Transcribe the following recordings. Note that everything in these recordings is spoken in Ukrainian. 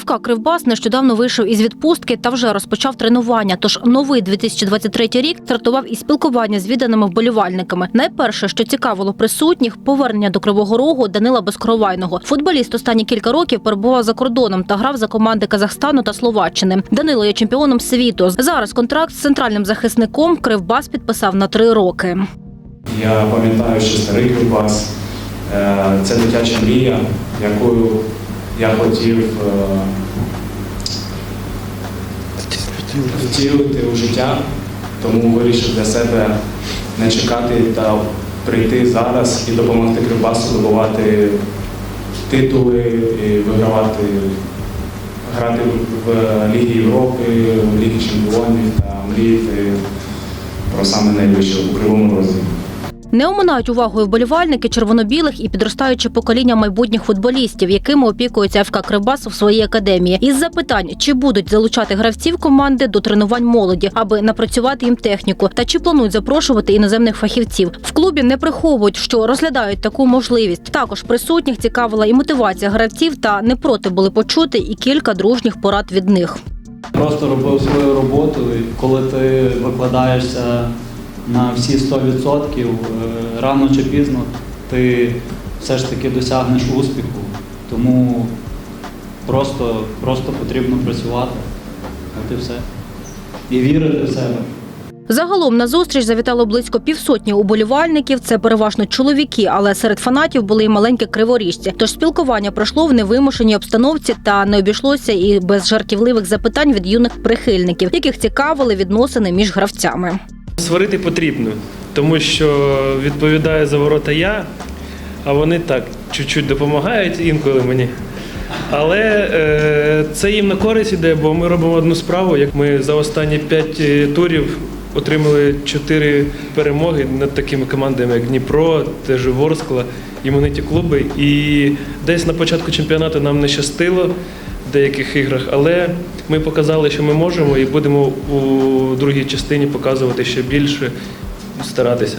ФК Кривбас нещодавно вийшов із відпустки та вже розпочав тренування. Тож новий 2023 рік стартував із спілкування з відданими вболівальниками. Найперше, що цікавило присутніх, повернення до Кривого Рогу Данила Безкровайного. Футболіст останні кілька років перебував за кордоном та грав за команди Казахстану та Словаччини. Данило є чемпіоном світу. Зараз контракт з центральним захисником Кривбас підписав на три роки. Я пам'ятаю, що старий Кривбас е, це дитяча мрія, якою я хотів е, втілити у життя, тому вирішив для себе не чекати та прийти зараз і допомогти Кривбасу добувати титули, і вигравати, грати в Лігі Європи, в Лігі Чемпіонів та мріяти про саме найвище у Кривому Розі. Не оминають увагою вболівальники червоно-білих і підростаюче покоління майбутніх футболістів, якими опікується ФК Кривбас в своїй академії. Із запитань, чи будуть залучати гравців команди до тренувань молоді, аби напрацювати їм техніку, та чи планують запрошувати іноземних фахівців. В клубі не приховують, що розглядають таку можливість. Також присутніх цікавила і мотивація гравців, та не проти були почути і кілька дружніх порад від них. Просто робив свою роботу, і коли ти викладаєшся на всі 100%, е, рано чи пізно ти все ж таки досягнеш успіху. Тому просто, просто потрібно працювати. От і все. І вірити в себе. Загалом на зустріч завітало близько півсотні уболівальників. Це переважно чоловіки, але серед фанатів були й маленькі криворіжці. Тож спілкування пройшло в невимушеній обстановці та не обійшлося і без жартівливих запитань від юних прихильників, яких цікавили відносини між гравцями. Сварити потрібно, тому що відповідає за ворота я, а вони так чуть-чуть допомагають інколи мені. Але е, це їм на користь іде, бо ми робимо одну справу. Як ми за останні п'ять е, турів отримали чотири перемоги над такими командами, як Дніпро, теж Ворскла, імениті клуби. І десь на початку чемпіонату нам не щастило деяких іграх, але ми показали, що ми можемо, і будемо у другій частині показувати ще більше, старатися.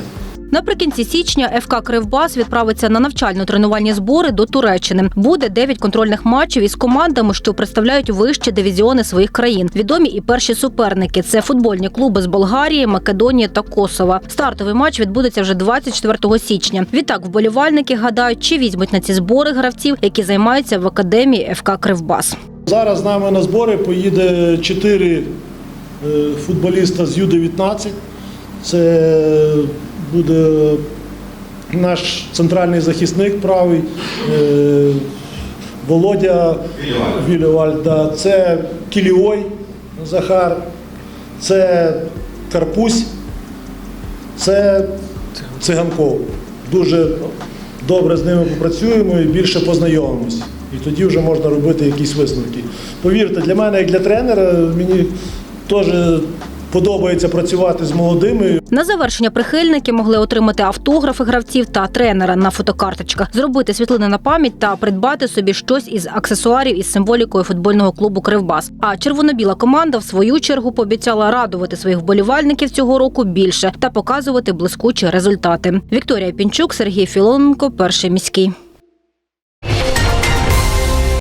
Наприкінці січня ФК Кривбас відправиться на навчально-тренувальні збори до Туреччини. Буде 9 контрольних матчів із командами, що представляють вищі дивізіони своїх країн. Відомі і перші суперники це футбольні клуби з Болгарії, Македонії та Косова. Стартовий матч відбудеться вже 24 січня. Відтак вболівальники гадають, чи візьмуть на ці збори гравців, які займаються в академії ФК Кривбас. Зараз з нами на збори поїде чотири е, футболіста з Ю-19. Це буде наш центральний захисник правий е, Володя Вілівальд. да. Це Кіліой Захар, це Карпусь, це Циганков. Дуже добре з ними попрацюємо і більше познайомимося. І тоді вже можна робити якісь висновки. Повірте, для мене, як для тренера, мені теж подобається працювати з молодими. На завершення прихильники могли отримати автографи гравців та тренера на фотокарточках, зробити світлини на пам'ять та придбати собі щось із аксесуарів із символікою футбольного клубу Кривбас. А червоно-біла команда в свою чергу пообіцяла радувати своїх вболівальників цього року більше та показувати блискучі результати. Вікторія Пінчук, Сергій Філоненко, перший міський.